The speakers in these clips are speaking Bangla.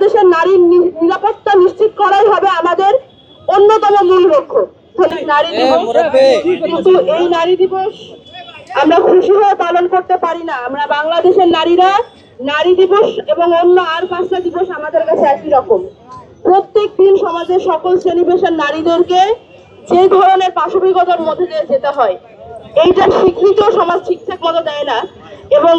বাংলাদেশের নারীর নিরাপত্তা নিশ্চিত করাই হবে আমাদের অন্যতম মূল লক্ষ্য। নারী দিবস। কিন্তু এই নারী দিবস আমরা খুশি হয়ে পালন করতে পারি না। আমরা বাংলাদেশের নারীরা নারী দিবস এবং অন্য আর পাঁচটা দিবস আমাদের কাছে একই রকম। প্রত্যেক দিন সমাজের সকল শ্রেণীপেশার নারীদেরকে যে ধরনের পাশবিকতার মধ্যে দিয়ে যেতে হয় এইটা স্বীকৃতিও সমাজ ঠিকঠাক মতো দেয় না। এবং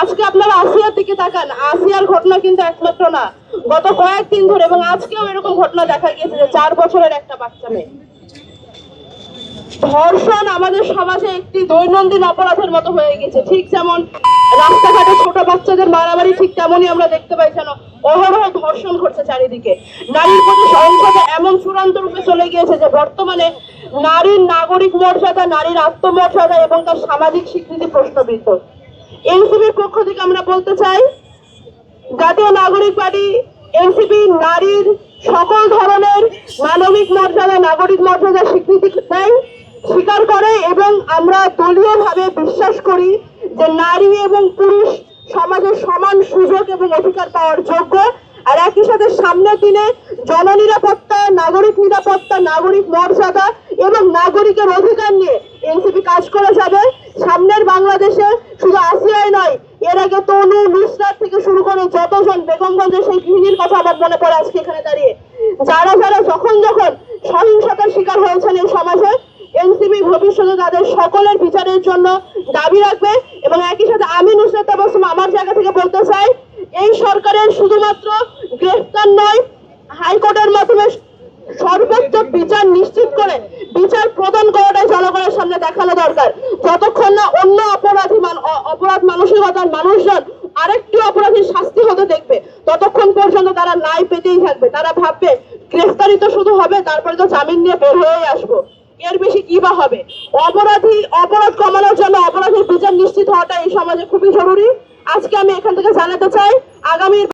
আজকে আপনারা আসিয়ার দিকে তাকান। আসিয়ার ঘটনা কিন্তু একমাত্র না। গত কয়েকদিন ধরে এবং আজকেও এরকম ঘটনা দেখা গিয়েছে যে চার বছরের একটা বাচ্চা মেয়ে। ধর্ষণ আমাদের সমাজে একটি দৈনন্দিন অপরাধের মতো হয়ে গেছে ঠিক যেমন রাস্তাঘাটে ছোট বাচ্চাদের মারামারি, ঠিক তেমনই আমরা দেখতে পাই যেন অহরহ ধর্ষণ ঘটছে চারিদিকে। নারীর প্রতি সহিংসতা এমন চূড়ান্ত রূপে চলে গিয়েছে যে বর্তমানে নারীর নাগরিক মর্যাদা, নারীর আত্মমর্যাদা এবং তার সামাজিক স্বীকৃতি প্রশ্নবিদ্ধ। এনসিবির পক্ষ থেকে আমরা বলতে চাই, জাতীয় নাগরিক পার্টি এনসিপি নারীর সকল ধরনের মানবিক মর্যাদা, নাগরিক মর্যাদা স্বীকৃতি দেয়, স্বীকার করে এবং আমরা দলীয়ভাবে বিশ্বাস করি যে নারী এবং পুরুষ সমাজের সমান সুযোগ এবং অধিকার পাওয়ার যোগ্য। আর একই সাথে সামনের দিনে জননিরাপত্তা, নাগরিক নিরাপত্তা, নাগরিক মর্যাদা এবং নাগরিকের অধিকার নিয়ে এনসিপি কাজ করে যাবে সামনের বাংলাদেশে শুধু আসিয়াই আগে তনু নুসরাত থেকে শুরু করে যতজন বেগমগঞ্জের সেই গৃহিণীর কথা আমার মনে পড়ে আজকে এখানে দাঁড়িয়ে। যারা যারা যখন যখন সহিংসতার শিকার হয়েছেন এই সমাজে এনসিপি ভবিষ্যতে তাদের সকলের বিচারের জন্য দাবি রাখবে এবং একই সাথে আমি নুসরাত তাবাসসুম আমার জায়গা থেকে বলতে চাই, এই সরকারের শুধুমাত্র গ্রেফতার নয়, হাইকোর্টের মাধ্যমে সর্বোচ্চ বিচার নিশ্চিত করে বিচার প্রদান করাটাই জনগণের সামনে দেখানো দরকার। যতক্ষণ না অন্য অপরাধী অপরাধ মানসিকতার মানুষজন আরেকটি অপরাধীর শাস্তি হতে দেখবে, ততক্ষণ পর্যন্ত তারা নাই পেতেই থাকবে। তারা ভাববে, গ্রেফতারি তো শুধু হবে, তারপরে তো জামিন নিয়ে বের হয়েই আসব। এর বেশি কি বা হবে? অপরাধী, অপরাধ কমানোর জন্য অপরাধীর বিচার নিশ্চিত হওয়াটা এই সমাজে খুবই জরুরি। আজকে আমি এখান থেকে জানাতে চাই, আগামী